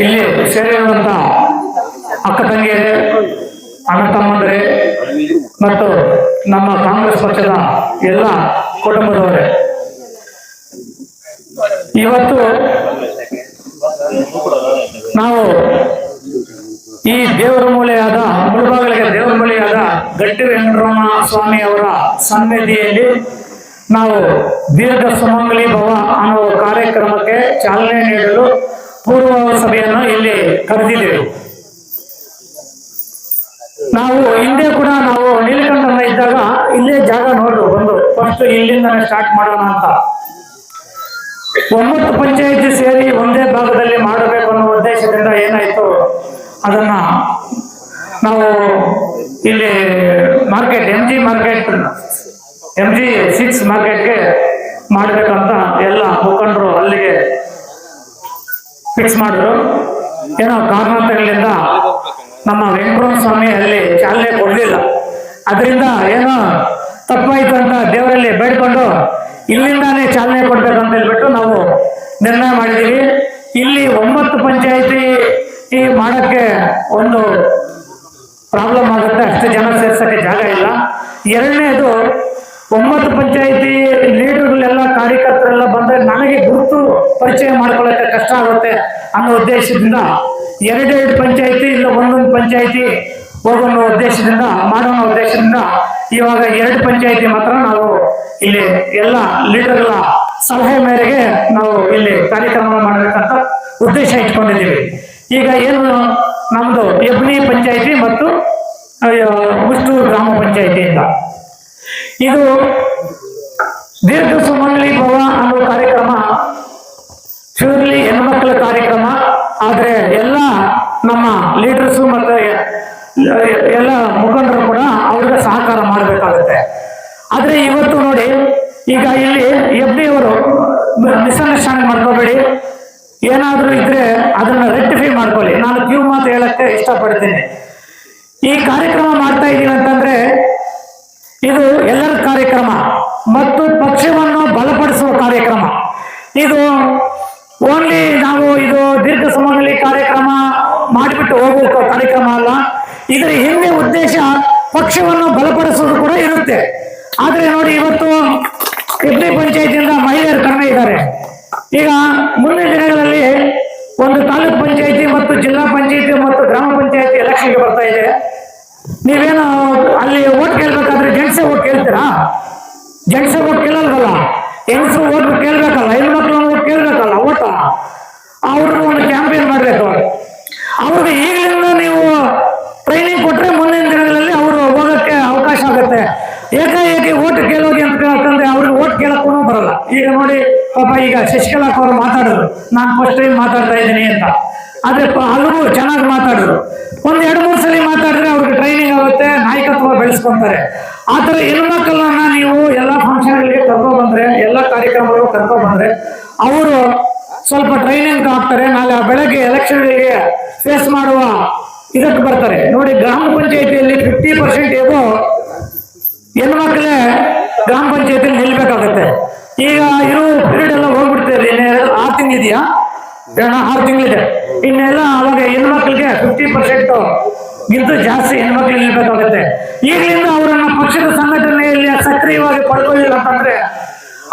ಇಲ್ಲಿ ಸೇರಿರುವಂತ ಅಕ್ಕ ತಂಗಿಯರೇ ಅಣ್ಣ ತಮ್ಮಂದರೆ, ಮತ್ತು ನಮ್ಮ ಕಾಂಗ್ರೆಸ್ ಪಕ್ಷದ ಎಲ್ಲ ಕುಟುಂಬದವರೇ. ಇವತ್ತು ನಾವು ಈ ದೇವರ ಮೂಲೆಯಾದ ಮುಳುಭಾಗಲಿಗೆ ದೇವರ ಮೂಲೆಯಾದ ಗಟ್ಟಿ ವೆಂಕಟರಮಣ ಸ್ವಾಮಿ ಅವರ ಸನ್ನಿಧಿಯಲ್ಲಿ ನಾವು ದೀರ್ಘ ಸುಮಂಗಲಿ ಭವ ಅನ್ನುವ ಕಾರ್ಯಕ್ರಮಕ್ಕೆ ಚಾಲನೆ ನೀಡಲು ಪೂರ್ವ ಸಭೆಯನ್ನು ಇಲ್ಲಿ ಕರೆದಿದ್ದೇವೆ. ನಾವು ಹಿಂದೆ ಕೂಡ ನಾವು ನೀಲಕಂಠನ ಇದ್ದಾಗ ಇಲ್ಲೇ ಜಾಗ ನೋಡ್ರು ಬಂದು. ಫಸ್ಟ್ ಇಲ್ಲಿಂದ ಸ್ಟಾರ್ಟ್ ಮಾಡೋಣ ಅಂತ. ಒಂಬತ್ತು ಪಂಚಾಯಿತಿ ಸೇರಿ ಒಂದೇ ಭಾಗದಲ್ಲಿ ಮಾಡಬೇಕು ಅನ್ನೋ ಉದ್ದೇಶದಿಂದ ಏನಾಯ್ತು ಅದನ್ನ ನಾವು ಇಲ್ಲಿ market M G market M G six ಮಾರ್ಕೆಟ್ಗೆ ಮಾಡಬೇಕಂತ ಎಲ್ಲ ಮುಖಂಡರು ಅಲ್ಲಿಗೆ ಫಿಕ್ಸ್ ಮಾಡಿದ್ರು. ಏನೋ ಕಾರಣಾಂತರಗಳಿಂದ ನಮ್ಮ ವೆಂಕಟರಾಮ ಸ್ವಾಮಿ ಅಲ್ಲಿ ಚಾಲನೆ ಕೊಡಲಿಲ್ಲ. ಅದರಿಂದ ಏನೋ ತಪ್ಪಾಯ್ತು ಅಂತ ದೇವರಲ್ಲಿ ಬೇಡ್ಕೊಂಡು ಇಲ್ಲಿಂದಾನೇ ಚಾಲನೆ ಕೊಡ್ಬೇಕಂತ ಹೇಳ್ಬಿಟ್ಟು ನಾವು ನಿರ್ಣಯ ಮಾಡಿದ್ದೀವಿ. ಇಲ್ಲಿ ಒಂಬತ್ತು ಪಂಚಾಯಿತಿ ಈ ಮಾಡೋಕ್ಕೆ ಒಂದು ಪ್ರಾಬ್ಲಮ್ ಆಗುತ್ತೆ. ಅಷ್ಟು ಜನ ಸೇರ್ಸೋಕ್ಕೆ ಜಾಗ ಇಲ್ಲ. ಎರಡನೇದು, ಒಂಬತ್ತು ಪಂಚಾಯಿತಿ ಲೀಡರ್ಗಳೆಲ್ಲ ಕಾರ್ಯಕರ್ತರೆಲ್ಲ ಬಂದ್ರೆ ನನಗೆ ಗುರುತು ಪರಿಚಯ ಮಾಡ್ಕೊಳ್ಳೋಕೆ ಕಷ್ಟ ಆಗುತ್ತೆ ಅನ್ನೋ ಉದ್ದೇಶದಿಂದ ಎರಡೆರಡು ಪಂಚಾಯಿತಿ ಇಲ್ಲ ಒಂದೊಂದು ಪಂಚಾಯಿತಿ ಹೋಗೋಣ ಉದ್ದೇಶದಿಂದ, ಮಾಡೋಣ ಉದ್ದೇಶದಿಂದ ಇವಾಗ ಎರಡು ಪಂಚಾಯಿತಿ ಮಾತ್ರ ನಾವು ಇಲ್ಲಿ ಎಲ್ಲ ಲೀಡರ್ಗಳ ಸಲಹೆ ಮೇರೆಗೆ ನಾವು ಇಲ್ಲಿ ಕಾರ್ಯಕ್ರಮ ಮಾಡಬೇಕಂತ ಉದ್ದೇಶ ಇಟ್ಕೊಂಡಿದ್ದೀವಿ. ಈಗ ಏನು ನಮ್ದು ಎಬ್ನಿ ಪಂಚಾಯಿತಿ ಮತ್ತು ಉಷ್ಟೂರು ಗ್ರಾಮ ಪಂಚಾಯಿತಿಯಿಂದ. ಇದು ದೀರ್ಘ ಸುಮಂಗಲಿ ಭವ ಅನ್ನೋ ಕಾರ್ಯಕ್ರಮ. ಶಿವರ್ಲಿ ಹೆಣ್ಮಕ್ಳ ಕಾರ್ಯಕ್ರಮ. ಆದ್ರೆ ಎಲ್ಲ ನಮ್ಮ ಲೀಡರ್ಸು ಮತ್ತೆ ಎಲ್ಲ ಮುಖಂಡರು ಕೂಡ ಅವ್ರಿಗೆ ಸಹಕಾರ ಮಾಡಬೇಕಾಗುತ್ತೆ. ಆದ್ರೆ ಇವತ್ತು ನೋಡಿ, ಈಗ ಇಲ್ಲಿ ಎಫ್ಡಿ ಅವರು ಮಿಸ್ಅಂಡರ್ಸ್ಟ್ಯಾಂಡಿಂಗ್ ಮಾಡ್ಕೋಬೇಡಿ. ಏನಾದರೂ ಇದ್ರೆ ಅದನ್ನ ರೆಕ್ಟಿಫೈ ಮಾಡ್ಕೊಳ್ಳಿ. ನಾನು ಕ್ಯೂ ಮಾತು ಹೇಳಕ್ಕೆ ಇಷ್ಟಪಡ್ತೀನಿ. ಈ ಕಾರ್ಯಕ್ರಮ ಮಾಡ್ತಾ ಇದ್ದೀನಿ ಅಂತಂದ್ರೆ ಇದು ಎಲ್ಲರ ಕಾರ್ಯಕ್ರಮ. ಮತ್ತು ಪಕ್ಷವನ್ನು ಬಲಪಡಿಸುವ ಕಾರ್ಯಕ್ರಮ. ಇದು ಓನ್ಲಿ ನಾವು ಇದು ದೀರ್ಘ ಸಮಯದಲ್ಲಿ ಕಾರ್ಯಕ್ರಮ ಮಾಡಿಬಿಟ್ಟು ಹೋಗುವ ಕಾರ್ಯಕ್ರಮ ಅಲ್ಲ. ಇದರ ಹಿಂದೆ ಉದ್ದೇಶ ಪಕ್ಷವನ್ನು ಬಲಪಡಿಸುವುದು ಕೂಡ ಇರುತ್ತೆ. ಆದರೆ ನೋಡಿ ಇವತ್ತು ಕಿಡ್ನಿ ಪಂಚಾಯತಿಯಿಂದ ಮಹಿಳೆಯರು ಕಡಿಮೆ ಇದ್ದಾರೆ. ಈಗ ಮುಂದಿನ ದಿನಗಳಲ್ಲಿ ಒಂದು ತಾಲೂಕ್ ಪಂಚಾಯತಿ ಮತ್ತು ಜಿಲ್ಲಾ ಪಂಚಾಯತಿ ಮತ್ತು ಗ್ರಾಮ ಪಂಚಾಯತಿ ಎಲೆಕ್ಷನ್ಗೆ ಬರ್ತಾ ಇದೆ. ನೀವೇನು ಅಲ್ಲಿ ಓಟ್ ಕೇಳ್ಬೇಕಾದ್ರೆ ಜೆಂಟ್ಸೇ ಓಟ್ ಕೇಳ್ತೀರಾ? ಜೆಂಟ್ಸೇ ಓಟ್ ಕೇಳಲ್ವಲ್ಲ? ಹೆಂಗಸರು ಓಟ್ ಕೇಳ್ಬೇಕಲ್ಲ? ಹೆಣ್ಮಕ್ಳು ಓಟ್ ಕೇಳ್ಬೇಕಲ್ಲ ಓಟ ಅವ್ರನ್ನ ಒಂದು ಕ್ಯಾಂಪೇನ್ ಮಾಡಬೇಕು. ಅವ್ರಿಗೆ ಈಗಲಿಂದ ನೀವು ಟ್ರೈನಿಂಗ್ ಕೊಟ್ರೆ ಮುಂದಿನ ದಿನಗಳಲ್ಲಿ ಅವರು ಹೋಗಕ್ಕೆ ಅವಕಾಶ ಆಗುತ್ತೆ. ಏಕಾಏಕಿ ಓಟ್ ಕೇಳೋಗಿ ಅಂತ ಅಂತಂದ್ರೆ ಅವ್ರಿಗೆ ಓಟ್ ಕೇಳಕ್ಕೂ ಬರಲ್ಲ. ಈಗ ನೋಡಿ, ಪಾಪ ಈಗ ಶಶಿಕಲಾ ಅವರು ಮಾತಾಡಿದ್ರು ನಾನು ಫಸ್ಟ್ ಟೈಮ್ ಮಾತಾಡ್ತಾ ಇದ್ದೀನಿ ಅಂತ. ಆದ್ರೆ ಹಲವು ಚೆನ್ನಾಗಿ ಮಾತಾಡಿದ್ರು ಒಂದ್ ಎರಡು ಮೂರು ಸಲ ಮಾತಾಡಿದ್ರೆ ಅವ್ರಿಗೆ ಟ್ರೈನಿಂಗ್ ಆಗುತ್ತೆ ನಾಯಕತ್ವ ಬೆಳೆಸ್ಕೊಂತಾರೆ ಆ ಮಕ್ಕಳನ್ನ ಹೆಣ್ಮಕ್ಳನ್ನ ನೀವು? ಎಲ್ಲಾ ಫಂಕ್ಷನ್ಗಳಿಗೆ ಕರ್ಕೊಂಡ್ ಬಂದ್ರೆ, ಎಲ್ಲಾ ಕಾರ್ಯಕ್ರಮಗಳು ಕರ್ಕೊಂಡ್ ಬಂದ್ರೆ, ಅವರು ಸ್ವಲ್ಪ ಟ್ರೈನಿಂಗ್ ಹಾಕ್ತಾರೆ. ನಾಳೆ ಬೆಳಗ್ಗೆ ಎಲೆಕ್ಷನ್ಗಳಿಗೆ ಫೇಸ್ ಮಾಡುವ ಇದಕ್ಕೆ ಬರ್ತಾರೆ. ನೋಡಿ, ಗ್ರಾಮ ಪಂಚಾಯತಿಯಲ್ಲಿ ಫಿಫ್ಟಿ ಪರ್ಸೆಂಟ್ ಏನೋ ಹೆಣ್ಮಕ್ಳೇ ಗ್ರಾಮ ಪಂಚಾಯತಿಯಲ್ಲಿ ನಿಲ್ಬೇಕಾಗತ್ತೆ. ಈಗ ಇರೋ ಪೀರಿಯಡ್ ಎಲ್ಲ ಹೋಗ್ಬಿಡ್ತದೆ. ಇನ್ನೆರಡು ಆರು ತಿಂಗಳಿದೆಯಾ? ಆರು ತಿಂಗಳಿದೆ. ಇನ್ನೆಲ್ಲ ಅವಾಗ ಹೆಣ್ಮಕ್ಳಿಗೆ ಫಿಫ್ಟಿ ಪರ್ಸೆಂಟ್ ಗಿಂತ ಜಾಸ್ತಿ ಹೆಣ್ಮಕ್ಳು ನಿಲ್ಬೇಕಾಗುತ್ತೆ ಈಗಲಿಂದ ಅವರನ್ನ ಪಕ್ಷದ ಸಂಘಟನೆಯಲ್ಲಿ ಸಕ್ರಿಯವಾಗಿ ಪಡ್ಕೊಳ್ಳಿಲ್ಲ ಅಂತಂದ್ರೆ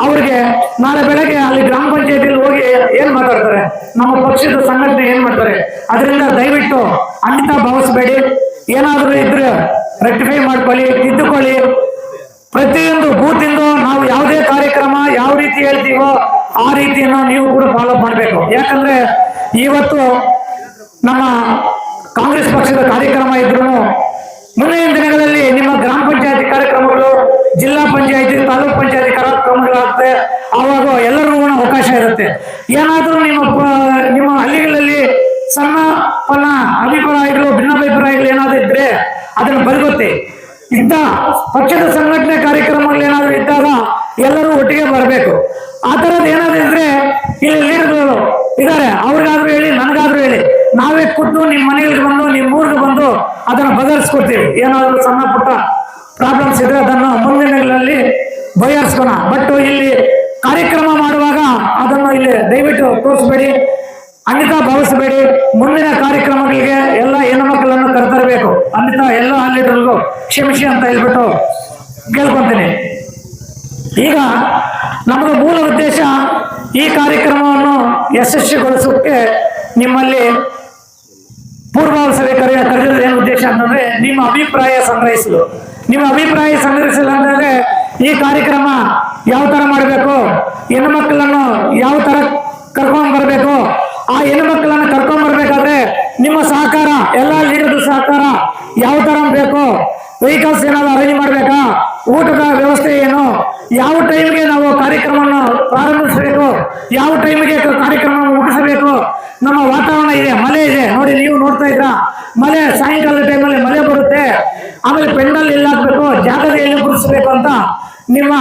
ಅವ್ರಿಗೆ ನಾಳೆ ಬೆಳಗ್ಗೆ ಅಲ್ಲಿ ಗ್ರಾಮ ಪಂಚಾಯತಿಯಲ್ಲಿ ಹೋಗಿ ಏನ್ ಮಾತಾಡ್ತಾರೆ? ನಮ್ಮ ಪಕ್ಷದ ಸಂಘಟನೆ ಏನ್ ಮಾಡ್ತಾರೆ? ಅದರಿಂದ ದಯವಿಟ್ಟು ಅಂತ ಭಾವಿಸಬೇಡಿ. ಏನಾದರೂ ಇದ್ರೆ ರೆಕ್ಟಿಫೈ ಮಾಡ್ಕೊಳ್ಳಿ, ತಿದ್ದುಕೊಳ್ಳಿ. ಪ್ರತಿಯೊಂದು ಬೂತಿಂದು ನಾವು ಯಾವುದೇ ಕಾರ್ಯಕ್ರಮ ಯಾವ ರೀತಿ ಹೇಳ್ತೀವೋ ಆ ರೀತಿಯನ್ನ ನೀವು ಕೂಡ ಫಾಲೋ ಮಾಡಬೇಕು. ಯಾಕಂದ್ರೆ ಇವತ್ತು ನಮ್ಮ ಕಾಂಗ್ರೆಸ್ ಪಕ್ಷದ ಕಾರ್ಯಕ್ರಮ ಇದ್ರು ಮುಂದಿನ ದಿನಗಳಲ್ಲಿ ನಿಮ್ಮ ಗ್ರಾಮ ಪಂಚಾಯತಿ ಕಾರ್ಯಕ್ರಮಗಳು ಜಿಲ್ಲಾ ಪಂಚಾಯತಿ ತಾಲೂಕ್ ಪಂಚಾಯತಿ ಕಾರ್ಯಕ್ರಮಗಳಾಗುತ್ತೆ ಆವಾಗ ಎಲ್ಲರಿಗೂ ಕೂಡ ಅವಕಾಶ ಇರುತ್ತೆ ಏನಾದರೂ ನಿಮ್ಮ ನಿಮ್ಮ ಹಳ್ಳಿಗಳಲ್ಲಿ ಸಣ್ಣ ಫಲ ಅಭಿಪ್ರಾಯಗಳು, ಭಿನ್ನಾಭಿಪ್ರಾಯಗಳು ಏನಾದರೂ ಇದ್ರೆ ಅದನ್ನು ಬರಗುತ್ತೆ. ಇಂಥ ಪಕ್ಷದ ಸಂಘಟನೆ ಕಾರ್ಯಕ್ರಮಗಳು ಏನಾದರೂ ಇದ್ದಾಗ ಎಲ್ಲರೂ ಒಟ್ಟಿಗೆ ಬರಬೇಕು. ಆ ಥರದ್ದು ಏನಾದರೂ ಇದ್ರೆ ಇಲ್ಲಿ ಲೀಡರ್ಗಳು ಇದ್ದಾರೆ. ಅವ್ರಿಗಾದ್ರೂ ಹೇಳಿ, ನನಗಾದ್ರೂ ಹೇಳಿ. ನಾವೇ ಖುದ್ದು ನಿಮ್ಮ ಮನೆಯಲ್ಲಿ ಬಂದು, ನಿಮ್ಮ ಊರಿಗೆ ಬಂದು ಅದನ್ನು ಬದಲಿಸ್ಕೊಡ್ತೀವಿ. ಏನಾದರೂ ಸಣ್ಣ ಪುಟ್ಟ ಪ್ರಾಬ್ಲಮ್ಸ್ ಇದ್ರೆ ಅದನ್ನು ಮುಂದಿನಗಳಲ್ಲಿ ದಿನಗಳಲ್ಲಿ ಬಗೆಹರಿಸ್ಕೋಣ ಬಟ್ ಇಲ್ಲಿ ಕಾರ್ಯಕ್ರಮ ಮಾಡುವಾಗ ಅದನ್ನು ಇಲ್ಲಿ ದಯವಿಟ್ಟು ತೋರಿಸಬೇಡಿ. ಅನ್ಯತಾ ಭಾವಿಸಬೇಡಿ. ಮುಂದಿನ ಕಾರ್ಯಕ್ರಮಗಳಿಗೆ ಎಲ್ಲ ಹೆಣ್ಣುಮಕ್ಕಳನ್ನು ಕರೆತರಬೇಕು. ಅನ್ಯತಾ ಎಲ್ಲ ಲೀಡರ್ಗೂ ಕ್ಷಮಿಸಿ ಅಂತ ಹೇಳ್ಬಿಟ್ಟು ಕೇಳ್ಕೊತೀನಿ. ಈಗ ನಮ್ಮದು ಮೂಲ ಉದ್ದೇಶ ಈ ಕಾರ್ಯಕ್ರಮವನ್ನು ಯಶಸ್ವಿಗೊಳಿಸೋಕ್ಕೆ ನಿಮ್ಮಲ್ಲಿ ಪೂರ್ವಾವಸರೆ ಕರೆಯ ಏನು ಉದ್ದೇಶ ಅಂತಂದ್ರೆ ನಿಮ್ಮ ಅಭಿಪ್ರಾಯ ಸಂಗ್ರಹಿಸಲು. ನಿಮ್ಮ ಅಭಿಪ್ರಾಯ ಸಂಗ್ರಹಿಸಲು ಅಂತಂದ್ರೆ ಈ ಕಾರ್ಯಕ್ರಮ ಯಾವ ತರ ಮಾಡಬೇಕು? ಹೆಣ್ಣು ಮಕ್ಕಳನ್ನು ಯಾವ ತರ ಕರ್ಕೊಂಡ್ ಬರಬೇಕು? ಆ ಹೆಣ್ಣು ಮಕ್ಕಳನ್ನು ಕರ್ಕೊಂಡ್ ಬರ್ಬೇಕಾದ್ರೆ ನಿಮ್ಮ ಸಹಕಾರ, ಎಲ್ಲ ಲೀಡರ್ ಸಹಕಾರ ಯಾವ ತರ ಬೇಕು? ವೆಹಿಕಲ್ಸ್ ಏನಾದ್ರು ಅರೇಂಜ್ ಮಾಡ್ಬೇಕಾ? ಊಟದ ವ್ಯವಸ್ಥೆ ಏನು? ಯಾವ ಟೈಮ್ಗೆ ನಾವು ಕಾರ್ಯಕ್ರಮವನ್ನು ಪ್ರಾರಂಭಿಸಬೇಕು? ಯಾವ ಟೈಮ್ಗೆ ಕಾರ್ಯಕ್ರಮ ಮುಗಿಸಬೇಕು? ನಮ್ಮ ವಾತಾವರಣ ಇದೆ, ಮಳೆ ಇದೆ. ನೋಡಿ, ನೀವು ನೋಡ್ತಾ ಇದ್ರ ಮಳೆ ಸಾಯಂಕಾಲದ ಟೈಮಲ್ಲಿ ಮಳೆ ಬರುತ್ತೆ. ಆಮೇಲೆ ಪೆಂಡಲ್ ಎಲ್ಲಾಕ್ಬೇಕು, ಜಾಗದ ಎಲ್ಲಿ ಗುಡಿಸ್ಬೇಕು ಅಂತ ನಿಮ್ಮ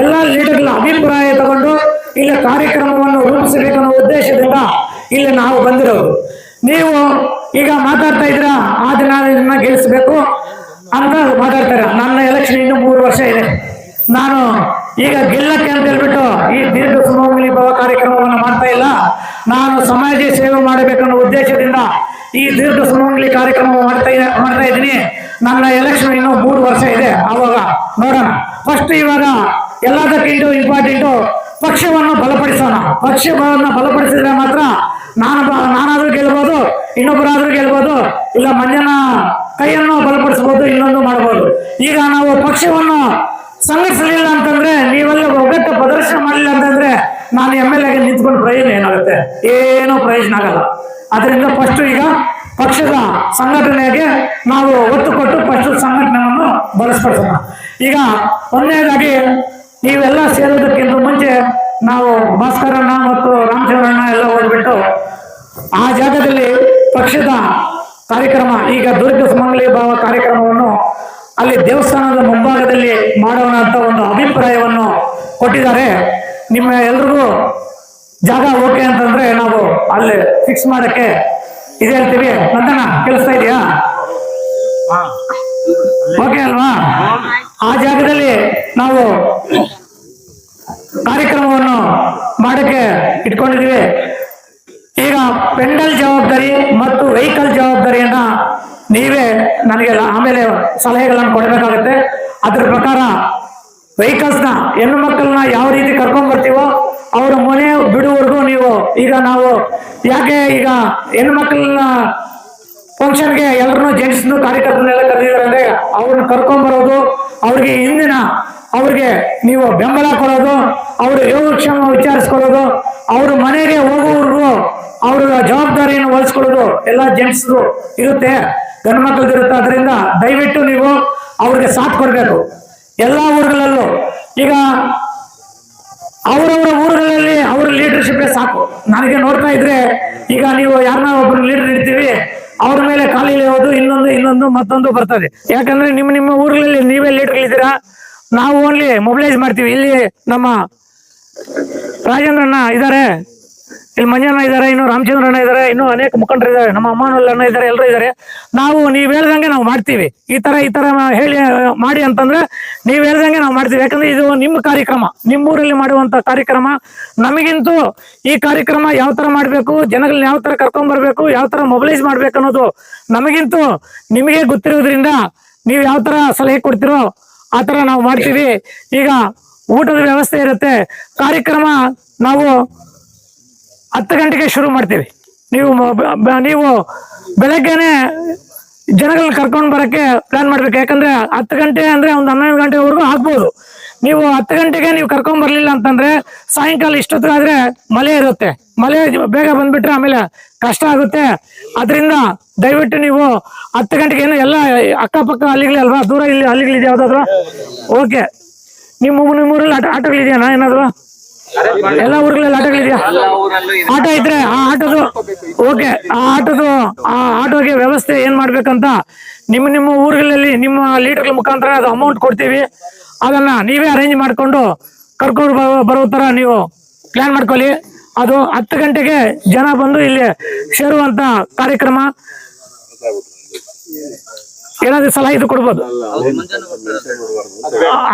ಎಲ್ಲ ಲೀಡರ್ಗಳ ಅಭಿಪ್ರಾಯ ತಗೊಂಡು ಇಲ್ಲಿ ಕಾರ್ಯಕ್ರಮವನ್ನು ರೂಪಿಸಬೇಕು ಅನ್ನೋ ಉದ್ದೇಶದಿಂದ ಇಲ್ಲಿ ನಾವು ಬಂದಿರೋದು. ನೀವು ಈಗ ಮಾತಾಡ್ತಾ ಇದ್ರ ಆ ದಿನ ಇದನ್ನ ಗೆಲ್ಲಿಸಬೇಕು ಅಂತ ಮಾತಾಡ್ತಾರೆ ನನ್ನ ಎಲೆಕ್ಷನ್ ಇನ್ನು ಮೂರು ವರ್ಷ ಇದೆ. ನಾನು ಈಗ ಗೆಲ್ಲಕ್ಕೆ ಅಂತ ಹೇಳ್ಬಿಟ್ಟು ಈ ದೀರ್ಘ ಸುಮಂಗಲಿ ಭಾವ ಕಾರ್ಯಕ್ರಮವನ್ನು ಮಾಡ್ತಾ ಇಲ್ಲ. ನಾನು ಸಮಾಜ ಸೇವೆ ಮಾಡಬೇಕನ್ನೋ ಉದ್ದೇಶದಿಂದ ಈ ದೀರ್ಘ ಸುಮಂಗಲಿ ಕಾರ್ಯಕ್ರಮ ಮಾಡ್ತಾ ಮಾಡ್ತಾ ಇದ್ದೀನಿ. ನನ್ನ ಎಲೆಕ್ಷನ್ ಇನ್ನೂ ಮೂರು ವರ್ಷ ಇದೆ. ಆವಾಗ ನೋಡೋಣ. ಫಸ್ಟ್ ಇವಾಗ ಎಲ್ಲದಕ್ಕಿಂತ ಇಂಪಾರ್ಟೆಂಟು ಪಕ್ಷವನ್ನು ಬಲಪಡಿಸೋಣ. ಪಕ್ಷವನ್ನು ಬಲಪಡಿಸಿದ್ರೆ ಮಾತ್ರ ನಾನು ನಾನಾದ್ರೂ ಗೆಲ್ಬೋದು, ಇನ್ನೊಬ್ಬರಾದ್ರೂ ಗೆಲ್ಬೋದು, ಇಲ್ಲ ಮಂಜನ ಕೈಯನ್ನು ಬಲಪಡಿಸ್ಬೋದು, ಇನ್ನೊಂದು ಮಾಡಬಹುದು ಈಗ ನಾವು ಪಕ್ಷವನ್ನು ಸಂಘಟಿಸಲಿಲ್ಲ ಅಂತಂದ್ರೆ ನೀವೆಲ್ಲ ಒಗ್ಗಟ್ಟು ಪ್ರದರ್ಶನ ಮಾಡಲಿಲ್ಲ ಅಂತಂದ್ರೆ ನಾನು ಎಂ ಎಲ್ ಎಗೆ ನಿಂತ್ಕೊಂಡು ಪ್ರಯೋಜನ ಏನಾಗುತ್ತೆ? ಏನೂ ಪ್ರಯೋಜನ ಆಗಲ್ಲ. ಅದರಿಂದ ಫಸ್ಟ್ ಈಗ ಪಕ್ಷದ ಸಂಘಟನೆಗೆ ನಾವು ಒತ್ತು ಕೊಟ್ಟು ಪಕ್ಷದ ಸಂಘಟನೆಯನ್ನು ಬಲಸ್ಪಡಿಸೋಣ ಈಗ ಒಂದನೇದಾಗಿ ನೀವೆಲ್ಲ ಸೇರೋದಕ್ಕಿಂತ ಮುಂಚೆ ನಾವು ಭಾಸ್ಕರಣ್ಣ ಮತ್ತು ರಾಮಚಂದ್ರಣ್ಣ ಎಲ್ಲ ಹೋಗ್ಬಿಟ್ಟು ಆ ಜಾಗದಲ್ಲಿ ಪಕ್ಷದ ಕಾರ್ಯಕ್ರಮ, ಈಗ ದುರ್ಗ ಸುಮಂಗಲಿ ಭಾವ ಕಾರ್ಯಕ್ರಮವನ್ನು ಅಲ್ಲಿ ದೇವಸ್ಥಾನದ ಮುಂಭಾಗದಲ್ಲಿ ಮಾಡೋಣ ಅಂತ ಒಂದು ಅಭಿಪ್ರಾಯವನ್ನು ಕೊಟ್ಟಿದ್ದಾರೆ. ನಿಮ್ಮ ಎಲ್ರಿಗೂ ಜಾಗ ಓಕೆ ಅಂತಂದ್ರೆ ನಾವು ಅಲ್ಲಿ ಫಿಕ್ಸ್ ಮಾಡಕ್ಕೆ ಇದು ಹೇಳ್ತೀವಿ. ನಂದನ ಕೇಳಿಸ್ತಾ ಇದೆಯಾ? ಓಕೆ ಅಲ್ವಾ? ಆ ಜಾಗದಲ್ಲಿ ನಾವು ಕಾರ್ಯಕ್ರಮವನ್ನು ಮಾಡಕ್ಕೆ ಇಟ್ಕೊಂಡಿದ್ದೀವಿ. ಈಗ ಪೆಂಡಲ್ ಜವಾಬ್ದಾರಿ ಮತ್ತು ವೆಹಿಕಲ್ ಜವಾಬ್ದಾರಿಯನ್ನ ನೀವೇ ನನಗೆ ಆಮೇಲೆ ಸಲಹೆಗಳನ್ನು ಕೊಡಬೇಕಾಗುತ್ತೆ. ಅದ್ರ ಪ್ರಕಾರ ವೆಹಿಕಲ್ಸ್ನ ಹೆಣ್ಣು ಮಕ್ಕಳನ್ನ ಯಾವ ರೀತಿ ಕರ್ಕೊಂಡ್ ಬರ್ತೀವೋ ಅವರ ಮನೆ ಬಿಡುವವರೆಗೂ ನೀವು ಈಗ ನಾವು ಯಾಕೆ ಈಗ ಹೆಣ್ಮಕ್ಳನ್ನ ಫಂಕ್ಷನ್ಗೆ ಎಲ್ಲರನ್ನೂ ಜೆಂಟ್ಸ್ನು ಕಾರ್ಯಕ್ರಮನೆಲ್ಲ ಕರೆದಿದ್ದಾರೆ ಅಂದ್ರೆ ಅವ್ರನ್ನ ಕರ್ಕೊಂಬರೋದು ಅವ್ರಿಗೆ ಹಿಂದಿನ ಅವ್ರಿಗೆ ನೀವು ಬೆಂಬಲ ಕೊಡೋದು, ಅವ್ರ ಯೋಗಕ್ಷೇಮ ವಿಚಾರಿಸ್ಕೊಳ್ಳೋದು, ಅವ್ರ ಮನೆಗೆ ಹೋಗೋವರೆಗೂ ಅವ್ರ ಜವಾಬ್ದಾರಿಯನ್ನು ವಹಿಸ್ಕೊಳ್ಳೋದು ಎಲ್ಲ ಜೆಂಟ್ಸ್ದು ಇರುತ್ತೆ ಗಂಡು ಮಕ್ಕಳದ್ದು ಇರುತ್ತೆ ಅದರಿಂದ ದಯವಿಟ್ಟು ನೀವು ಅವ್ರಿಗೆ ಸಾಥ್ ಕೊಡಬೇಕು. ಎಲ್ಲ ಊರುಗಳಲ್ಲೂ ಈಗ ಅವರವರ ಊರುಗಳಲ್ಲಿ ಅವ್ರ ಲೀಡರ್ಶಿಪ್ ಸಾಕು. ನನಗೆ ನೋಡ್ತಾ ಇದ್ರೆ ಈಗ ನೀವು ಯಾರನ್ನ ಒಬ್ಬರು ಲೀಡರ್ ಇಡ್ತೀವಿ ಅವ್ರ ಮೇಲೆ ಖಾಲಿ ಇಳಿಯೋದು, ಇನ್ನೊಂದು ಇನ್ನೊಂದು, ಮತ್ತೊಂದು ಬರ್ತದೆ. ಯಾಕಂದ್ರೆ ನಿಮ್ಮ ನಿಮ್ಮ ಊರುಗಳಲ್ಲಿ ನೀವೇ ಲೀಡರ್ ಇದ್ದೀರಾ ನಾವು ಓನ್ಲಿ ಮೊಬಿಲೈಸ್ ಮಾಡ್ತೀವಿ. ಇಲ್ಲಿ ನಮ್ಮ ರಾಜೇಂದ್ರಣ್ಣ ಇದ್ದಾರೆ. ಇಲ್ಲಿ ಮಂಜಣ್ಣ ಇದ್ದಾರೆ ಇನ್ನು ರಾಮಚಂದ್ರಣ್ಣ ಇದ್ದಾರೆ ಇನ್ನು ಅನೇಕ ಮುಖಂಡರು ಇದ್ದಾರೆ ನಮ್ಮ ಅಣ್ಣ ಇದ್ದಾರೆ ಎಲ್ಲರೂ ಇದ್ದಾರೆ ನಾವು, ನೀವು ಹೇಳ್ದಂಗೆ ನಾವು ಮಾಡ್ತೀವಿ. ಈ ತರ ಈ ತರ ಹೇಳಿ ಮಾಡಿ ಅಂತಂದ್ರೆ ನೀವು ಹೇಳ್ದಂಗೆ ನಾವು ಮಾಡ್ತೀವಿ. ಯಾಕಂದ್ರೆ ಇದು ನಿಮ್ಮ ಕಾರ್ಯಕ್ರಮ. ನಿಮ್ಮೂರಲ್ಲಿ ಮಾಡುವಂತ ಕಾರ್ಯಕ್ರಮ. ನಮಗಿಂತೂ ಈ ಕಾರ್ಯಕ್ರಮ ಯಾವ ತರ ಮಾಡ್ಬೇಕು, ಜನಗಳನ್ನ ಯಾವ ತರ ಕರ್ಕೊಂಡ್ ಬರ್ಬೇಕು, ಯಾವ ತರ ಮೊಬಲೈಸ್ ಮಾಡ್ಬೇಕು ಅನ್ನೋದು ನಮಗಿಂತೂ ನಿಮಗೆ ಗೊತ್ತಿರೋದ್ರಿಂದ ನೀವು ಯಾವ ತರ ಸಲಹೆ ಕೊಡ್ತಿರೋ ಆ ತರ ನಾವು ಮಾಡ್ತೀವಿ. ಈಗ ಊಟದ ವ್ಯವಸ್ಥೆ ಇರುತ್ತೆ. ಕಾರ್ಯಕ್ರಮ ನಾವು ಹತ್ತು ಗಂಟೆಗೆ ಶುರು ಮಾಡ್ತೀವಿ. ನೀವು ನೀವು ಬೆಳಗ್ಗೆನೆ ಜನಗಳನ್ನ ಕರ್ಕೊಂಡು ಬರೋಕ್ಕೆ ಪ್ಲಾನ್ ಮಾಡ್ಬೇಕು. ಯಾಕಂದ್ರೆ ಹತ್ತು ಗಂಟೆ ಅಂದರೆ ಒಂದು ಹನ್ನೊಂದು ಗಂಟೆವರೆಗೂ ಆಗ್ಬೋದು. ನೀವು ಹತ್ತು ಗಂಟೆಗೆ ನೀವು ಕರ್ಕೊಂಡು ಬರಲಿಲ್ಲ ಅಂತಂದ್ರೆ ಸಾಯಂಕಾಲ ಇಷ್ಟೊತ್ತಾದ್ರೆ ಮಳೆ ಇರುತ್ತೆ. ಮಳೆ ಬೇಗ ಬಂದ್ಬಿಟ್ರೆ ಆಮೇಲೆ ಕಷ್ಟ ಆಗುತ್ತೆ. ಅದರಿಂದ ದಯವಿಟ್ಟು ನೀವು ಹತ್ತು ಗಂಟೆಗೆ ಏನು ಎಲ್ಲ ಅಕ್ಕಪಕ್ಕ ಅಲ್ಲಿಗಳೇ ಅಲ್ವಾ? ದೂರ ಇಲ್ಲಿ ಅಲ್ಲಿಗಳಿದೆ ಯಾವುದಾದ್ರು? ಓಕೆ ನಿಮ್ಮ ನಿಮ್ಮೂರಲ್ಲಿ ಆಟ, ಆಟೋಗಳಿದೆಯಾ ಏನಾದ್ರು? ಎಲ್ಲ ಊರುಗಳಲ್ಲಿ ಆಟೋಗಳಿದೆಯಾ ಆಟೋ ಇದ್ರೆ ಆ ಆಟೋದು ಓಕೆ ಆ ಆಟೋದು ಆ ಆಟೋಗೆ ವ್ಯವಸ್ಥೆ ಏನ್ ಮಾಡ್ಬೇಕಂತ ನಿಮ್ಮ ನಿಮ್ಮ ಊರುಗಳಲ್ಲಿ ನಿಮ್ಮ ಲೀಡರ್ಗಳ ಮುಖಾಂತರ ಅದು ಅಮೌಂಟ್ ಕೊಡ್ತೀವಿ. ಅದನ್ನ ನೀವೇ ಅರೇಂಜ್ ಮಾಡ್ಕೊಂಡು ಕರ್ಕೊಂಡು ಬರೋ- ಬರೋ ತರ ನೀವು ಪ್ಲಾನ್ ಮಾಡ್ಕೊಳ್ಳಿ. ಅದು ಹತ್ತು ಗಂಟೆಗೆ ಜನ ಬಂದು ಇಲ್ಲಿ ಸೇರುವಂತ ಕಾರ್ಯಕ್ರಮ. ಏನಾದ್ರು ಸಲಹೆ ಇದು ಕೊಡ್ಬೋದು?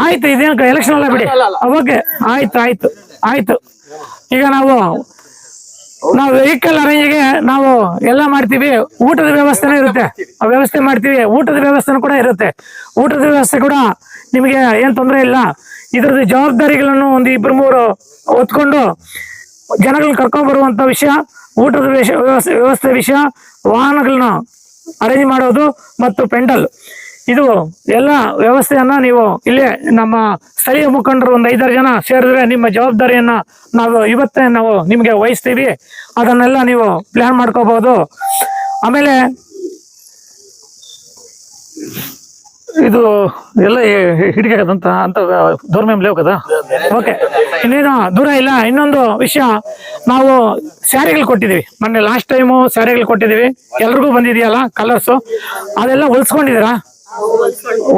ಆಯ್ತು ಇದೇನು ಎಲೆಕ್ಷನ್ ಅಲ್ಲ ಬಿಡಿ. ಓಕೆ ಆಯ್ತು ಆಯ್ತು ಆಯ್ತು. ಈಗ ನಾವು ನಾವು ವೆಹಿಕಲ್ ಅರೇಂಜ್ಗೆ ನಾವು ಎಲ್ಲ ಮಾಡ್ತೀವಿ. ಊಟದ ವ್ಯವಸ್ಥೆನೂ ಇರುತ್ತೆ. ಆ ವ್ಯವಸ್ಥೆ ಮಾಡ್ತೀವಿ. ಊಟದ ವ್ಯವಸ್ಥೆನೂ ಕೂಡ ಇರುತ್ತೆ. ಊಟದ ವ್ಯವಸ್ಥೆ ಕೂಡ ನಿಮಗೆ ಏನ್ ತೊಂದರೆ ಇಲ್ಲ. ಇದ್ರದ್ದು ಜವಾಬ್ದಾರಿಗಳನ್ನು ಒಂದು ಇಬ್ಬರು ಮೂರು ಹೊತ್ಕೊಂಡು ಜನಗಳನ್ನ ಕರ್ಕೊಂಡ್ ಬರುವಂತ ವಿಷಯ ಊಟದ ವ್ಯವಸ್ಥೆ ವ್ಯವಸ್ಥೆ ವಿಷಯ ವಾಹನಗಳನ್ನ ಅರೇಂಜ್ ಮಾಡೋದು ಮತ್ತು ಪೆಂಡಲ್. ಇದು ಎಲ್ಲ ವ್ಯವಸ್ಥೆಯನ್ನ ನೀವು ಇಲ್ಲೇ ನಮ್ಮ ಸ್ಥಳೀಯ ಮುಖಂಡರು ಒಂದು ಐದಾರು ಜನ ಸೇರಿದ್ರೆ ನಿಮ್ಮ ಜವಾಬ್ದಾರಿಯನ್ನ ನಾವು ಇವತ್ತೇ ನಾವು ನಿಮಗೆ ವಹಿಸ್ತೀವಿ. ಅದನ್ನೆಲ್ಲ ನೀವು ಪ್ಲಾನ್ ಮಾಡ್ಕೋಬಹುದು. ಆಮೇಲೆ ಇದು ಎಲ್ಲ ಹಿಡಿಕಾಗದಂತ ಅಂತ ದೌರ್ಮ್ಯ ಲೇವ್ ಕದಾ ಓಕೆ. ಇನ್ನೇನು, ದೂರ ಇಲ್ಲ. ಇನ್ನೊಂದು ವಿಷಯ, ನಾವು ಸ್ಯಾರಿಗಳು ಕೊಟ್ಟಿದೀವಿ ಮೊನ್ನೆ ಲಾಸ್ಟ್ ಟೈಮು ಸ್ಯಾರಿಗಳು ಕೊಟ್ಟಿದ್ದೀವಿ. ಎಲ್ರಿಗೂ ಬಂದಿದೆಯಲ್ಲ ಕಲರ್ಸು ಅದೆಲ್ಲ ಹೊಲ್ಸ್ಕೊಂಡಿದ್ದೀರಾ?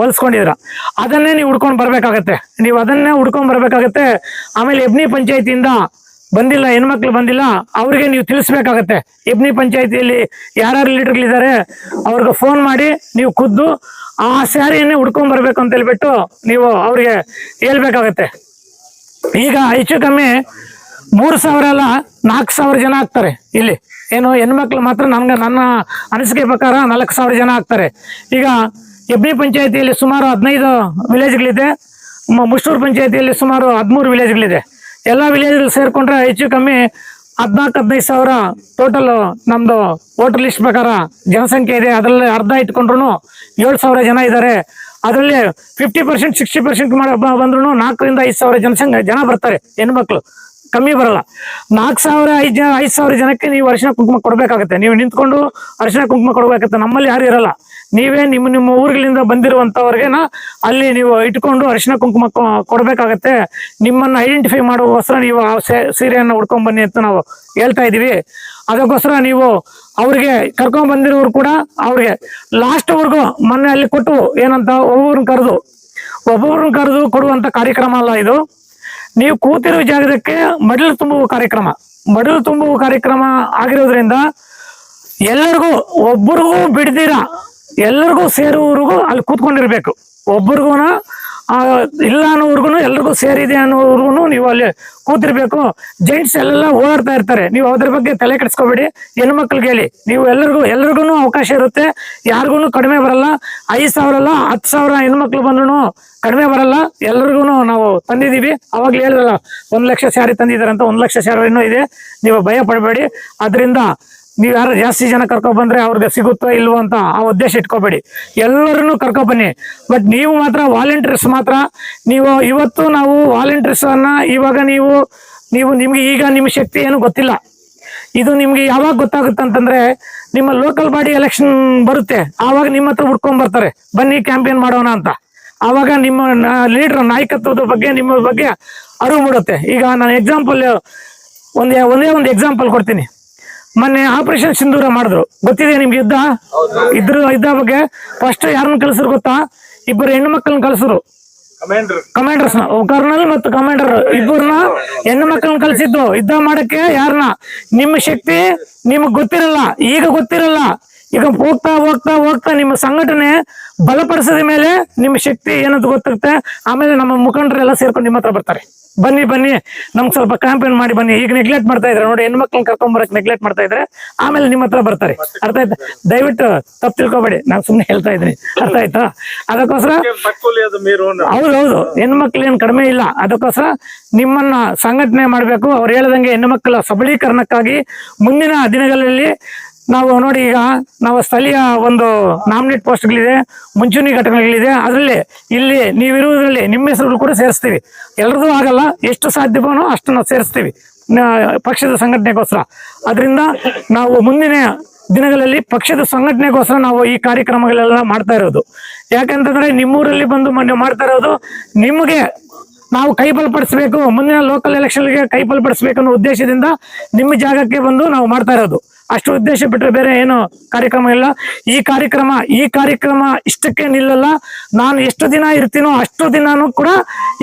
ಹೊಲ್ಸ್ಕೊಂಡಿದ್ರ ಅದನ್ನೇ ನೀವು ಹುಡ್ಕೊಂಡು ಬರ್ಬೇಕಾಗತ್ತೆ. ನೀವು ಅದನ್ನೇ ಹುಡ್ಕೊಂಡ್ ಬರ್ಬೇಕಾಗತ್ತೆ. ಆಮೇಲೆ ಎಬ್ನಿ ಪಂಚಾಯತಿಯಿಂದ ಬಂದಿಲ್ಲ, ಹೆಣ್ಮಕ್ಳು ಬಂದಿಲ್ಲ, ಅವ್ರಿಗೆ ನೀವು ತಿಳಿಸ್ಬೇಕಾಗತ್ತೆ. ಎಬ್ನಿ ಪಂಚಾಯತಿಯಲ್ಲಿ ಯಾರ್ಯಾರು ಲೀಡರ್ಗಳಿದ್ದಾರೆ ಅವ್ರಿಗೆ ಫೋನ್ ಮಾಡಿ ನೀವು ಖುದ್ದು ಆ ಸ್ಯಾರಿಯನ್ನೇ ಹುಡ್ಕೊಂಡ್ ಬರ್ಬೇಕು ಅಂತ ಹೇಳ್ಬಿಟ್ಟು ನೀವು ಅವ್ರಿಗೆ ಹೇಳ್ಬೇಕಾಗತ್ತೆ. ಈಗ ಹೆಚ್ಚು ಕಮ್ಮಿ ಮೂರು ಸಾವಿರ ಅಲ್ಲ, ನಾಲ್ಕು ಸಾವಿರ ಜನ ಆಗ್ತಾರೆ ಇಲ್ಲಿ. ಏನು ಹೆಣ್ಮಕ್ಳು ಮಾತ್ರ ನನ್ಗೆ ನನ್ನ ಅನಿಸಿಕೆ ಪ್ರಕಾರ ನಾಲ್ಕು ಸಾವಿರ ಜನ ಆಗ್ತಾರೆ. ಈಗ ಎಬ್ನಿ ಪಂಚಾಯತಿಯಲ್ಲಿ ಸುಮಾರು ಹದಿನೈದು ವಿಲೇಜ್ಗಳಿದೆ ಮುಷ್ಟೂರು ಪಂಚಾಯತಿಯಲ್ಲಿ ಸುಮಾರು ಹದಿಮೂರು ವಿಲೇಜ್ಗಳಿದೆ. ಎಲ್ಲ ವಿಲೇಜ್ಗಳು ಸೇರ್ಕೊಂಡ್ರೆ ಹೆಚ್ಚು ಕಮ್ಮಿ ಹದಿನಾಲ್ಕು, ಹದಿನೈದು ಸಾವಿರ ಟೋಟಲ್ ನಮ್ದು ವೋಟರ್ ಲಿಸ್ಟ್ ಪ್ರಕಾರ ಜನಸಂಖ್ಯೆ ಇದೆ. ಅದರಲ್ಲಿ ಅರ್ಧ ಇಟ್ಕೊಂಡ್ರು ಏಳು ಸಾವಿರ ಜನ ಇದ್ದಾರೆ ಅದರಲ್ಲಿ ಫಿಫ್ಟಿ ಪರ್ಸೆಂಟ್ ಸಿಕ್ಸ್ಟಿ ಪರ್ಸೆಂಟ್ ಬಂದ್ರು ನಾಲ್ಕರಿಂದ ಐದು ಸಾವಿರ ಜನಸಂಖ್ಯೆ, ಜನ ಬರ್ತಾರೆ ಹೆಣ್ಮಕ್ಳು ಕಮ್ಮಿ ಬರಲ್ಲ. ನಾಲ್ಕು ಸಾವಿರ, ಐದು ಜನ, ಐದು ಸಾವಿರ ಜನಕ್ಕೆ ನೀವು ಅರಿಶಿನ ಕುಂಕುಮ ಕೊಡಬೇಕಾಗತ್ತೆ. ನೀವು ನಿಂತ್ಕೊಂಡು ಅರಿಶಿನ ಕುಂಕುಮ ಕೊಡಬೇಕಾಗತ್ತೆ. ನಮ್ಮಲ್ಲಿ ಯಾರು ಇರಲ್ಲ. ನೀವೇ ನಿಮ್ಮ ನಿಮ್ಮ ಊರುಗಳಿಂದ ಬಂದಿರುವಂತವ್ರಿಗೆನ ಅಲ್ಲಿ ನೀವು ಇಟ್ಕೊಂಡು ಅರಿಶಿನ ಕುಂಕುಮ ಕೊಡಬೇಕಾಗತ್ತೆ. ನಿಮ್ಮನ್ನ ಐಡೆಂಟಿಫೈ ಮಾಡುವಗೋಸ್ಕರ ನೀವು ಆ ಸೀರೆಯನ್ನ ಉಡ್ಕೊಂಡ್ ಬನ್ನಿ ಅಂತ ನಾವು ಹೇಳ್ತಾ ಇದೀವಿ. ಅದಕ್ಕೋಸ್ಕರ ನೀವು ಅವ್ರಿಗೆ ಕರ್ಕೊಂಡ್ ಬಂದಿರೋರು ಕೂಡ ಅವ್ರಿಗೆ ಲಾಸ್ಟ್ ವರ್ಗು ಮೊನ್ನೆ ಅಲ್ಲಿ ಕೊಟ್ಟು ಏನಂತ ಒಬ್ಬೊಬ್ರನ್ನ ಕರೆದು ಒಬ್ಬೊಬ್ರನ್ನ ಕರೆದು ಕೊಡುವಂತ ಕಾರ್ಯಕ್ರಮ ಅಲ್ಲ ಇದು. ನೀವು ಕೂತಿರೋ ಜಾಗದಕ್ಕೆ ಮಡಿಲು ತುಂಬುವ ಕಾರ್ಯಕ್ರಮ. ಮಡಿಲು ತುಂಬುವ ಕಾರ್ಯಕ್ರಮ ಆಗಿರೋದ್ರಿಂದ ಎಲ್ಲರಿಗೂ ಒಬ್ಬರಿಗೂ ಬಿಡ್ದಿರ ಎಲ್ಲರಿಗೂ ಸೇರುವವರೆಗೂ ಅಲ್ಲಿ ಕೂತ್ಕೊಂಡಿರ್ಬೇಕು. ಒಬ್ರಿಗೂ ಇಲ್ಲ ಅನ್ನೋರ್ಗು ಎಲ್ರಿಗೂ ಸೇರಿದೆ ಅನ್ನೋರ್ಗು ನೀವು ಅಲ್ಲಿ ಕೂತಿರ್ಬೇಕು. ಜೆಂಟ್ಸ್ ಎಲ್ಲ ಓಡಾಡ್ತಾ ಇರ್ತಾರೆ. ನೀವು ಅದ್ರ ಬಗ್ಗೆ ತಲೆ ಕೆಡಿಸ್ಕೋಬೇಡಿ. ಹೆಣ್ಮಕ್ಳಿಗೆ ಹೇಳಿ. ನೀವು ಎಲ್ಲರಿಗೂ ಎಲ್ರಿಗೂ ಅವಕಾಶ ಇರುತ್ತೆ. ಯಾರಿಗೂ ಕಡಿಮೆ ಬರಲ್ಲ. ಐದು ಸಾವಿರ ಅಲ್ಲ, ಹತ್ತು ಸಾವಿರ ಹೆಣ್ಮಕ್ಳು ಬಂದ್ರು ಕಡಿಮೆ ಬರಲ್ಲ. ಎಲ್ರಿಗೂ ನಾವು ತಂದಿದೀವಿ ಅವಾಗ್ಲೇ ಹೇಳಿದ್ರಲ್ಲ ಒಂದ್ ಲಕ್ಷ ಸ್ಯಾರಿ ತಂದಿದ್ದಾರೆ ಅಂತ, ಒಂದ್ ಲಕ್ಷ ಸ್ಯಾರಿ ಇನ್ನೂ ಇದೆ. ನೀವು ಭಯ ಪಡಬೇಡಿ. ಅದರಿಂದ ನೀವು ಯಾರು ಜಾಸ್ತಿ ಜನ ಕರ್ಕೊ ಬಂದ್ರೆ ಅವ್ರಿಗೆ ಸಿಗುತ್ತೋ ಇಲ್ವೋ ಅಂತ ಆ ಉದ್ದೇಶ ಇಟ್ಕೋಬೇಡಿ. ಎಲ್ಲರನ್ನು ಕರ್ಕೊ ಬನ್ನಿ. ಬಟ್ ನೀವು ಮಾತ್ರ ವಾಲಂಟಿಯರ್ಸ್ ಮಾತ್ರ. ನೀವು ಇವತ್ತು ನಾವು ವಾಲಂಟಿಯರ್ಸ್ ಅನ್ನ ಇವಾಗ ನೀವು ನೀವು ನಿಮ್ಗೆ ಈಗ ನಿಮ್ಮ ಶಕ್ತಿ ಏನು ಗೊತ್ತಿಲ್ಲ. ಇದು ನಿಮ್ಗೆ ಯಾವಾಗ ಗೊತ್ತಾಗುತ್ತೆ ಅಂತಂದ್ರೆ ನಿಮ್ಮ ಲೋಕಲ್ ಬಾಡಿ ಎಲೆಕ್ಷನ್ ಬರುತ್ತೆ. ಆವಾಗ ನಿಮ್ಮ ಹತ್ರ ಹುಡ್ಕೊಂಡ್ ಬರ್ತಾರೆ. ಬನ್ನಿ ಕ್ಯಾಂಪೇನ್ ಮಾಡೋಣ ಅಂತ. ಆವಾಗ ನಿಮ್ಮ ಲೀಡರ್ ನಾಯಕತ್ವದ ಬಗ್ಗೆ, ನಿಮ್ಮ ಬಗ್ಗೆ ಅರಿವು ಮೂಡುತ್ತೆ. ಈಗ ನಾನು ಎಕ್ಸಾಂಪಲ್ ಒಂದೇ ಒಂದೇ ಒಂದು ಎಕ್ಸಾಂಪಲ್ ಕೊಡ್ತೀನಿ. ಮೊನ್ನೆ ಆಪರೇಷನ್ ಸಿಂಧೂರ ಮಾಡಿದ್ರು. ಗೊತ್ತಿದೆ ನಿಮ್ಗೆ ಯುದ್ಧ? ಇದ್ರ ಯುದ್ಧ ಬಗ್ಗೆ ಫಸ್ಟ್ ಯಾರನ್ನ ಕಳಿಸ್ರು ಗೊತ್ತಾ? ಇಬ್ಬರು ಹೆಣ್ಣು ಮಕ್ಕಳನ್ನ ಕಳಿಸ್ರು ಕಮಾಂಡರ್ಸ್ ಕರ್ನಲ್ ಮತ್ತು ಕಮಾಂಡರ್ ಇಬ್ಬರನ್ನ ಹೆಣ್ಣು ಮಕ್ಕಳನ್ನ ಕಳಿಸಿದ್ದು. ಯುದ್ಧ ಮಾಡಕ್ಕೆ ಯಾರನ್ನ? ನಿಮ್ಮ ಶಕ್ತಿ ನಿಮಗ್ ಗೊತ್ತಿರಲ್ಲ. ಈಗ ಗೊತ್ತಿರಲ್ಲ. ಈಗ ಹೋಗ್ತಾ ಹೋಗ್ತಾ ಹೋಗ್ತಾ ನಿಮ್ಮ ಸಂಘಟನೆ ಬಲಪಡಿಸಿದ ಮೇಲೆ ನಿಮ್ಮ ಶಕ್ತಿ ಏನಂತ ಗೊತ್ತಾಗುತ್ತೆ? ಆಮೇಲೆ ನಮ್ಮ ಮುಖಂಡರೆಲ್ಲ ಸೇರ್ಕೊಂಡು ನಿಮ್ಮ ಹತ್ರ ಬರ್ತಾರೆ. ಬನ್ನಿ ಬನ್ನಿ ನಮ್ಗೆ ಸ್ವಲ್ಪ ಕ್ಯಾಂಪೇನ್ ಮಾಡಿ ಬನ್ನಿ. ಈಗ ನೆಗ್ಲೆಕ್ಟ್ ಮಾಡ್ತಾ ಇದ್ರೆ ನೋಡಿ ಹೆಣ್ಮಕ್ಳನ್ನ ಕರ್ಕೊಂಡ್ ಬರಕ್ ನೆಗ್ಲೆಕ್ಟ್ ಮಾಡ್ತಾ ಇದ್ರೆ ಆಮೇಲೆ ನಿಮ್ಮ ಹತ್ರ ಬರ್ತಾರೆ. ಅರ್ಥ ಆಯ್ತಾ? ದಯವಿಟ್ಟು ತಪ್ಪು ತಿಳ್ಕೊಬೇಡಿ. ನಾನು ಸುಮ್ಮನೆ ಹೇಳ್ತಾ ಇದ್ದೀನಿ. ಅರ್ಥ ಆಯ್ತಾ? ಅದಕ್ಕೋಸ್ಕರ ಹೌದು ಹೌದು. ಹೆಣ್ಮಕ್ಳು ಏನ್ ಕಡಿಮೆ ಇಲ್ಲ. ಅದಕ್ಕೋಸ್ಕರ ನಿಮ್ಮನ್ನ ಸಂಘಟನೆ ಮಾಡಬೇಕು. ಅವ್ರು ಹೇಳ್ದಂಗೆ ಹೆಣ್ಣುಮಕ್ಕಳ ಸಬಲೀಕರಣಕ್ಕಾಗಿ ಮುಂದಿನ ದಿನಗಳಲ್ಲಿ ನಾವು ನೋಡಿ ಈಗ ನಾವು ಸ್ಥಳೀಯ ಒಂದು ನಾಮಿನೇಟ್ ಪೋಸ್ಟ್ಗಳಿದೆ ಮುಂಚೂಣಿ ಘಟಕಗಳಿದೆ, ಅದರಲ್ಲಿ ಇಲ್ಲಿ ನೀವಿರುವುದರಲ್ಲಿ ನಿಮ್ಮ ಹೆಸರು ಕೂಡ ಸೇರಿಸ್ತೀವಿ. ಎಲ್ರದ್ದು ಆಗಲ್ಲ, ಎಷ್ಟು ಸಾಧ್ಯವೋ ಅಷ್ಟು ನಾವು ಸೇರಿಸ್ತೀವಿ. ಪಕ್ಷದ ಸಂಘಟನೆಗೋಸ್ಕರ. ಅದರಿಂದ ನಾವು ಮುಂದಿನ ದಿನಗಳಲ್ಲಿ ಪಕ್ಷದ ಸಂಘಟನೆಗೋಸ್ಕರ ನಾವು ಈ ಕಾರ್ಯಕ್ರಮಗಳೆಲ್ಲ ಮಾಡ್ತಾ ಇರೋದು. ಯಾಕಂತಂದ್ರೆ ನಿಮ್ಮೂರಲ್ಲಿ ಬಂದು ಮೊನ್ನೆ ಮಾಡ್ತಾ ಇರೋದು, ನಿಮಗೆ ನಾವು ಕೈ ಬಲಪಡಿಸ್ಬೇಕು, ಮುಂದಿನ ಲೋಕಲ್ ಎಲೆಕ್ಷನ್ಗೆ ಕೈ ಬಲಪಡಿಸ್ಬೇಕು ಅನ್ನೋ ಉದ್ದೇಶದಿಂದ ನಿಮ್ಮ ಜಾಗಕ್ಕೆ ಬಂದು ನಾವು ಮಾಡ್ತಾ ಇರೋದು. ಅಷ್ಟು ಉದ್ದೇಶ ಬಿಟ್ಟರೆ ಬೇರೆ ಏನು ಕಾರ್ಯಕ್ರಮ ಇಲ್ಲ. ಈ ಕಾರ್ಯಕ್ರಮ ಈ ಕಾರ್ಯಕ್ರಮ ಇಷ್ಟಕ್ಕೆ ನಿಲ್ಲಲ್ಲ. ನಾನು ಎಷ್ಟು ದಿನ ಇರ್ತೀನೋ ಅಷ್ಟು ದಿನಾನು ಕೂಡ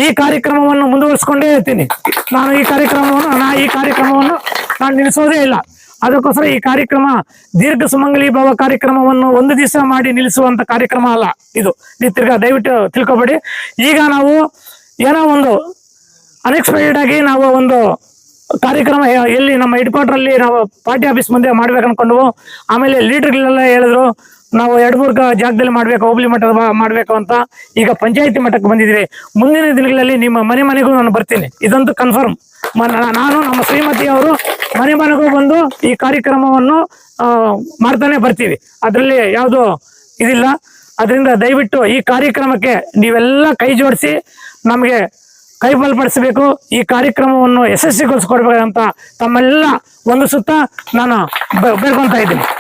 ಈ ಕಾರ್ಯಕ್ರಮವನ್ನು ಮುಂದುವರಿಸ್ಕೊಂಡೇ ಇರ್ತೀನಿ. ನಾನು ಈ ಕಾರ್ಯಕ್ರಮವನ್ನು, ನಾ ಈ ಕಾರ್ಯಕ್ರಮವನ್ನು ನಾನು ನಿಲ್ಲಿಸೋದೇ ಇಲ್ಲ. ಅದಕ್ಕೋಸ್ಕರ ಈ ಕಾರ್ಯಕ್ರಮ ದೀರ್ಘ ಸುಮಂಗಲಿ ಭಾವ ಕಾರ್ಯಕ್ರಮವನ್ನು ಒಂದು ದಿವಸ ಮಾಡಿ ನಿಲ್ಲಿಸುವಂತ ಕಾರ್ಯಕ್ರಮ ಅಲ್ಲ ಇದು. ನೀವು ತಿರ್ಗಾ ದಯವಿಟ್ಟು ತಿಳ್ಕೊಬೇಡಿ. ಈಗ ನಾವು ಏನೋ ಒಂದು ಅನ್ಎಕ್ಸ್ಪೆಕ್ಟೆಡ್ ಆಗಿ ನಾವು ಒಂದು ಕಾರ್ಯಕ್ರಮ ಎಲ್ಲಿ ನಮ್ಮ ಹೆಡ್ ಕ್ವಾರ್ಟರ್ ಅಲ್ಲಿ ನಾವು ಪಾರ್ಟಿ ಆಫೀಸ್ ಮುಂದೆ ಮಾಡ್ಬೇಕು ಅನ್ಕೊಂಡು ಆಮೇಲೆ ಲೀಡರ್ಗಳೆಲ್ಲ ಹೇಳಿದ್ರು, ನಾವು ಮೂರು ಜಾಗದಲ್ಲಿ ಮಾಡ್ಬೇಕು, ಹೋಬಳಿ ಮಟ್ಟದ ಮಾಡ್ಬೇಕು ಅಂತ ಈಗ ಪಂಚಾಯತಿ ಮಟ್ಟಕ್ಕೆ ಬಂದಿದ್ದೀವಿ. ಮುಂದಿನ ದಿನಗಳಲ್ಲಿ ನಿಮ್ಮ ಮನೆ ಮನೆಗೂ ನಾನು ಬರ್ತೀನಿ. ಇದಂತೂ ಕನ್ಫರ್ಮ್ ನಾನು ನಮ್ಮ ಶ್ರೀಮತಿ ಅವರು ಮನೆ ಮನೆಗೂ ಬಂದು ಈ ಕಾರ್ಯಕ್ರಮವನ್ನು ಮಾಡ್ತಾನೆ ಬರ್ತೀವಿ. ಅದರಲ್ಲಿ ಯಾವುದು ಇದಿಲ್ಲ. ಅದರಿಂದ ದಯವಿಟ್ಟು ಈ ಕಾರ್ಯಕ್ರಮಕ್ಕೆ ನೀವೆಲ್ಲ ಕೈ ಜೋಡಿಸಿ ನಮಗೆ ಕೈ ಬಲಪಡಿಸಬೇಕು ಈ ಕಾರ್ಯಕ್ರಮವನ್ನು ಯಶಸ್ವಿಗೊಳಿಸ್ಕೊಡ್ಬೇಕಂತ ತಮ್ಮೆಲ್ಲ ಒಂದು ಸುತ್ತ ನಾನು ಬೇಡ್ಕೊಳ್ತಾ ಇದ್ದೀನಿ.